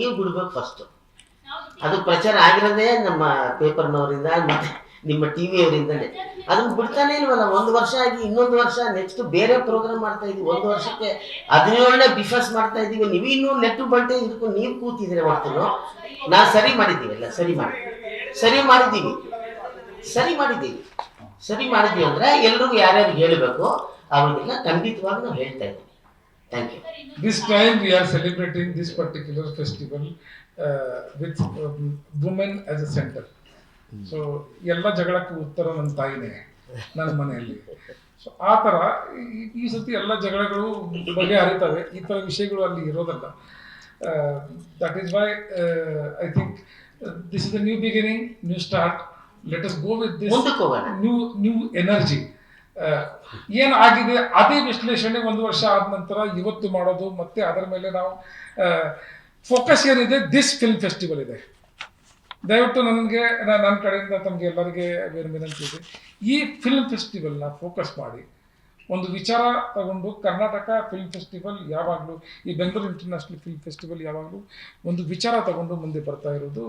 ನೀವು ಬಿಡ್ಬೇಕು ಫಸ್ಟ್ ಅದು ಪ್ರಚಾರ ಆಗಿರೋದೇ ನಮ್ಮ ಪೇಪರ್ನವರಿಂದ ಮತ್ತೆ ನಿಮ್ಮ ಟಿ ವಿಯವರಿಂದನೇ ಅದನ್ನ ಬಿಡ್ತಾನೆ ಇಲ್ವಲ್ಲ? ಒಂದು ವರ್ಷ ಆಗಿ ಇನ್ನೊಂದು ವರ್ಷ ನೆಕ್ಸ್ಟ್ ಬೇರೆ ಪ್ರೋಗ್ರಾಮ್ ಮಾಡ್ತಾ ಇದೀವಿ. ಒಂದು ವರ್ಷಕ್ಕೆ ಹದಿನೇಳನೇ ಬಿಫಸ್ ಮಾಡ್ತಾ ಇದೀವಿ. ನೀವು ಇನ್ನೂ ನೆಟ್ಟು ಬಂಟೆ ಇದ್ಕೊಂಡು ನೀವು ಕೂತಿದ್ರೆ ಮಾಡ್ತೀನಿ ನಾ ಸರಿ ಮಾಡಿದ್ದೀವಿ ಅಲ್ಲ, ಸರಿ ಮಾಡಿ ಸರಿ ಮಾಡಿದ್ದೀವಿ. ಸರಿ ಮಾಡಿದ್ದೀವಿ. ಸರಿ ಮಾಡಿದ್ದೀವಿ ಅಂದ್ರೆ ಎಲ್ರಿಗೂ ಯಾರ್ಯಾರು ಹೇಳಬೇಕು ಅವ್ರಿಗೆಲ್ಲ ಖಂಡಿತವಾಗಿ ನಾವು ಹೇಳ್ತಾ ಇದ್ದೀವಿ thank you. This time we are celebrating this particular festival uh, with um, women as a center. So ಎಲ್ಲ ಜಗಳಕ್ಕೂ ಉತ್ತರ ನನ್ನ ತಾಯಿನೇ ನನ್ನ ಮನೆಯಲ್ಲಿ. ಸೊ ಆ ಥರ ಈ- ಸತಿ ಎಲ್ಲ ಜಗಳಗಳು ಬಗೆಹರಿತವೆ ಈ ಥರ ವಿಷಯಗಳು ಅಲ್ಲಿ ಇರೋದಲ್ಲ. That is why I think this is the new beginning new start let us go with this new new energy ಏನಾಗಿದೆ ಅದೇ ವಿಶ್ಲೇಷಣೆ ಒಂದು ವರ್ಷ ಆದ ನಂತರ ಇವತ್ತು ಮಾಡೋದು, ಮತ್ತೆ ಅದರ ಮೇಲೆ ನಾವು ಫೋಕಸ್ ಏನಿದೆ? ದಿಸ್ ಫಿಲ್ಮ್ ಫೆಸ್ಟಿವಲ್ ಇದೆ. ದಯವಿಟ್ಟು ನನಗೆ ನನ್ನ ಕಡೆಯಿಂದ ತಮಗೆ ಎಲ್ಲರಿಗೆ ವಿನಂತಿ ಇದೆ. ಈ ಫಿಲ್ಮ್ ಫೆಸ್ಟಿವಲ್ನ ಫೋಕಸ್ ಮಾಡಿ. ಒಂದು ವಿಚಾರ ತಗೊಂಡು ಕರ್ನಾಟಕ ಫಿಲ್ಮ್ ಫೆಸ್ಟಿವಲ್ ಯಾವಾಗಲೂ ಈ ಬೆಂಗಳೂರು ಇಂಟರ್ನ್ಯಾಷನಲ್ ಫಿಲ್ಮ್ ಫೆಸ್ಟಿವಲ್ ಯಾವಾಗಲೂ ಒಂದು ವಿಚಾರ ತಗೊಂಡು ಮುಂದೆ ಬರ್ತಾ ಇರೋದು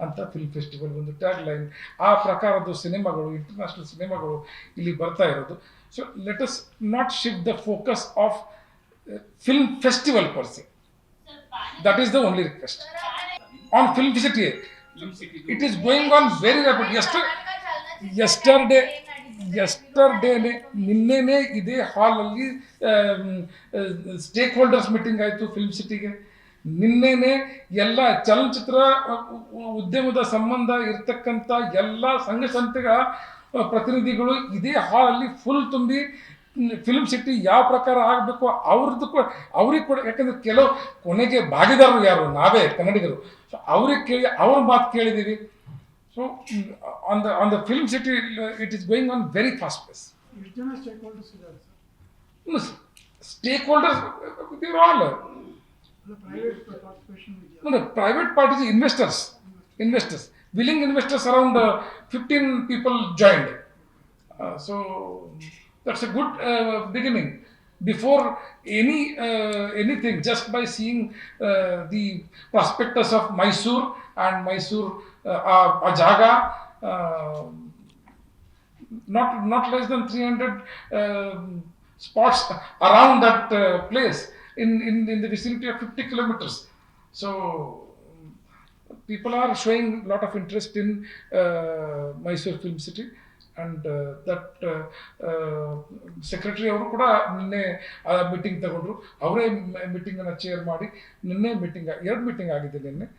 ಅಂತ ಫಿಲ್ಮ್ ಫೆಸ್ಟಿವಲ್ ಒಂದು ಟ್ಯಾಗ್ ಲೈನ್ ಆ ಪ್ರಕಾರದ ಸಿನಿಮಾಗಳು ಇಂಟರ್ನ್ಯಾಷನಲ್ ಸಿನಿಮಾಗಳು ಇಲ್ಲಿ ಬರ್ತಾ ಇರೋದು. So let us not shift the focus of film festival per se that is the only request on film city it is going on very rapid ester yesterday ಎಸ್ಟರ್ಡೇನೆ ನಿನ್ನೆನೇ ಇದೇ ಹಾಲಲ್ಲಿ ಸ್ಟೇಕ್ ಹೋಲ್ಡರ್ಸ್ ಮೀಟಿಂಗ್ ಆಯಿತು film ಸಿಟಿಗೆ ನಿನ್ನೆನೆ ಎಲ್ಲ ಚಲನಚಿತ್ರ ಉದ್ಯಮದ ಸಂಬಂಧ ಇರ್ತಕ್ಕಂಥ ಎಲ್ಲ ಸಂಘ ಸಂಸ್ಥೆಗಳ ಪ್ರತಿನಿಧಿಗಳು ಇದೇ ಹಾಲಲ್ಲಿ ಫುಲ್ ತುಂಬಿ ಫಿಲ್ಮ್ ಸಿಟಿ ಯಾವ ಪ್ರಕಾರ ಆಗಬೇಕು ಅವ್ರದ್ದು ಕೂಡ, ಅವ್ರಿಗೆ ಕೂಡ, ಯಾಕಂದ್ರೆ ಕೆಲವು ಕೊನೆಗೆ ಭಾಗಿದಾರರು ಯಾರು? ನಾವೇ ಕನ್ನಡಿಗರು. ಸೊ ಅವ್ರಿಗೆ ಕೇಳಿ, ಅವ್ರ ಮಾತು ಕೇಳಿದ್ದೀವಿ So uh, on the on the film city, it is going on very fast pace. Regional stakeholders, no, stakeholders, uh, uh, they are all. The private participation. No, the private parties, investors, investors, willing investors around uh, 15 people joined. Uh, so that's a good uh, beginning. Before any uh, anything, just by seeing uh, the prospectus of Mysore and Mysore uh, uh, Ajaga, uh, not not less than 300 um, spots around that uh, place in, in, in the vicinity of 50 kilometers. So people are showing a lot of interest in Mysore Film City. And that secretary ಅವರು ಕೂಡ ನಿನ್ನೆ meeting ತಗೊಂಡ್ರು. ಅವರೇ ಮೀಟಿಂಗನ್ನು chair ಮಾಡಿ ನಿನ್ನೆ meeting ಎರಡು meeting ಆಗಿದೆ ನಿನ್ನೆ.